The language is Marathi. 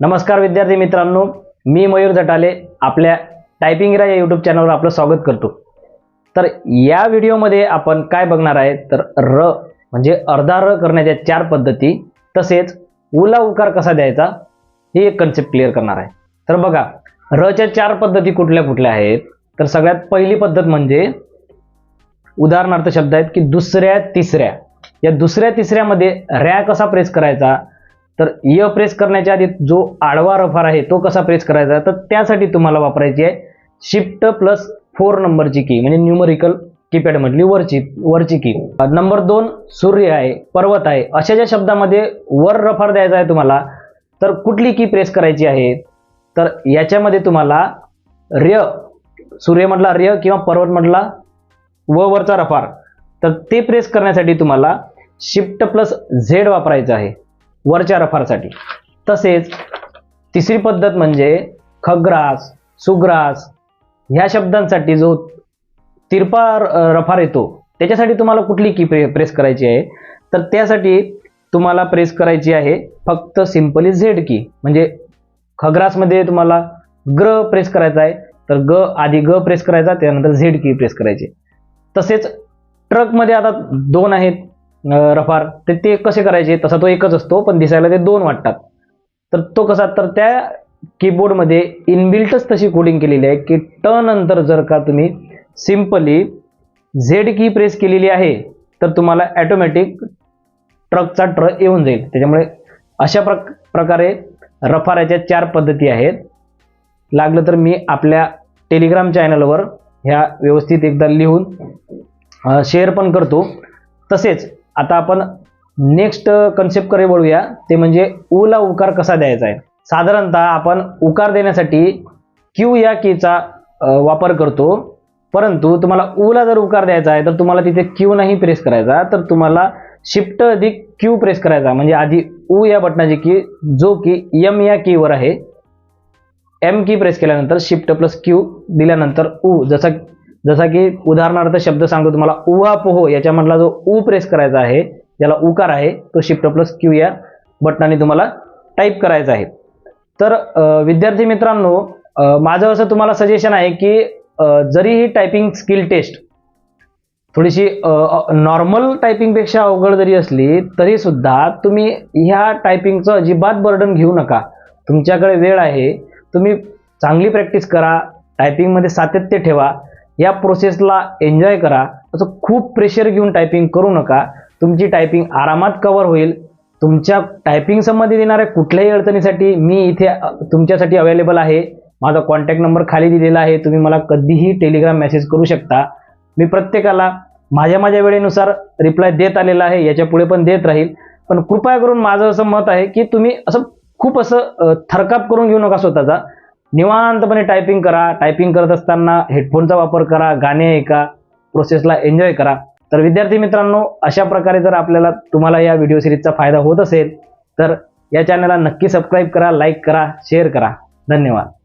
नमस्कार विद्यार्थी मित्रांनो मी मयूर जटाले आपल्या टायपिंग रा या यूट्यूब चॅनलवर आपलं स्वागत करतो. तर या व्हिडिओमध्ये आपण काय बघणार आहे? तर र म्हणजे अर्धा र करण्याच्या चार पद्धती तसेच उला उकार कसा द्यायचा ही एक कन्सेप्ट क्लिअर करणार आहे. तर बघा रच्या चार पद्धती कुठल्या कुठल्या आहेत? तर सगळ्यात पहिली पद्धत म्हणजे उदाहरणार्थ शब्द आहेत की दुसऱ्या तिसऱ्या. या दुसऱ्या तिसऱ्यामध्ये रॅ कसा प्रेस करायचा? तर e य प्रेस करण्याच्या आधी जो आडवा रफार आहे तो कसा प्रेस करायचा? तर त्यासाठी तुम्हाला वापरायची आहे शिफ्ट प्लस फोर नंबरची की म्हणजे न्यूमरिकल कीपॅड म्हटली वरची वरची की नंबर दोन सूर्य आहे पर्वत आहे अशा ज्या शब्दामध्ये वर रफार द्यायचा आहे तुम्हाला तर कुठली की प्रेस करायची आहे? तर याच्यामध्ये तुम्हाला र्य सूर्यमधला र्य किंवा पर्वतमधला व वरचा रफार तर ते प्रेस करण्यासाठी तुम्हाला शिफ्ट प्लस झेड वापरायचं आहे. वरच्या रफारसाठी. तसेच तिसरी पद्धत म्हणजे खग्रास सुग्रास ह्या शब्दांसाठी जो तिरपा र- रफार येतो त्याच्यासाठी तुम्हाला कुठली की प्रे प्रेस करायची आहे? तर त्यासाठी तुम्हाला प्रेस करायची आहे फक्त सिम्पली झेड की. म्हणजे खग्रासमध्ये तुम्हाला ग्र प्रेस करायचा आहे तर ग आधी ग प्रेस करायचा त्यानंतर झेड की प्रेस करायची. तसेच ट्रकमध्ये आता दोन आहेत. रफार. तर ते कसे करायचे? तसा तो एकच असतो पण दिसायला ते दोन वाटतात. तर तो कसा तर त्या कीबोर्डमध्ये इनबिल्टच तशी कोडिंग केलेली आहे की ट नंतर जर का तुम्ही सिम्पली झेड की प्रेस केलेली आहे तर तुम्हाला ॲटोमॅटिक ट्रकचा ट्र येऊन जाईल. त्याच्यामुळे अशा प्रक प्रकारे रफाराच्या चार पद्धती आहेत. लागलं तर मी आपल्या टेलिग्राम चॅनलवर ह्या व्यवस्थित एकदा लिहून शेअर पण करतो. तसेच आता आपण नेक्स्ट कन्सेप्टकडे uh, वळूया. ते म्हणजे ऊला उकार कसा द्यायचा आहे? साधारणतः आपण उकार देण्यासाठी क्यू या कीचा uh, वापर करतो. परंतु तुम्हाला ऊला जर उकार द्यायचा आहे तर तुम्हाला तिथे क्यू नाही प्रेस करायचा. तर तुम्हाला शिफ्ट अधिक क्यू प्रेस करायचा. म्हणजे आधी ऊ या बटनाची की जो की यम या कीवर आहे. एम की प्रेस केल्यानंतर शिफ्ट प्लस क्यू दिल्यानंतर ऊ जसा जसा की उदाहरणार्थ शब्द सांगतो तुम्हाला उहा पोहो याच्यामधला जो उ प्रेस करायचा आहे ज्याला उकार आहे तो शिफ्ट प्लस क्यू या बटनाने तुम्हाला टाईप करायचा आहे. तर विद्यार्थी मित्रांनो माझं असं तुम्हाला सजेशन आहे की जरी ही टायपिंग स्किल टेस्ट थोडीशी नॉर्मल टायपिंगपेक्षा अवघड जरी असली तरी सुद्धा तुम्ही ह्या टायपिंगचं अजिबात बर्डन घेऊ नका. तुमच्याकडे वेळ आहे तुम्ही चांगली प्रॅक्टिस करा टायपिंगमध्ये सातत्य ठेवा या प्रोसेसला एन्जॉय करा. असं खूप प्रेशर घेऊन टायपिंग करू नका. तुमची टायपिंग आरामात कवर होईल. तुमच्या टायपिंग संबंधित येणाऱ्या कुठल्याही अडचणीसाठी मी इथे तुमच्यासाठी अवेलेबल आहे. माझा कॉन्टॅक्ट नंबर खाली दिलेला आहे. तुम्ही मला कधीही टेलिग्राम मेसेज करू शकता. मी प्रत्येकाला माझ्या माझ्या वेळेनुसार रिप्लाय देत आलेला आहे. याच्यापुढे पण देत राहील. पण कृपया करून माझं असं मत आहे की तुम्ही असं खूप असं थरकाप करून घेऊ नका स्वतःचा. निवांतपणे टायपिंग करा. टायपिंग करत असताना हेडफोनचा वापर करा गाणे ऐका प्रोसेसला एन्जॉय करा. तर विद्यार्थी मित्रांनो अशा प्रकारे जर आपल्याला तुम्हाला या व्हिडिओ सिरीजचा फायदा होत असेल तर या चॅनलला नक्की सबस्क्राईब करा लाईक करा शेअर करा. धन्यवाद.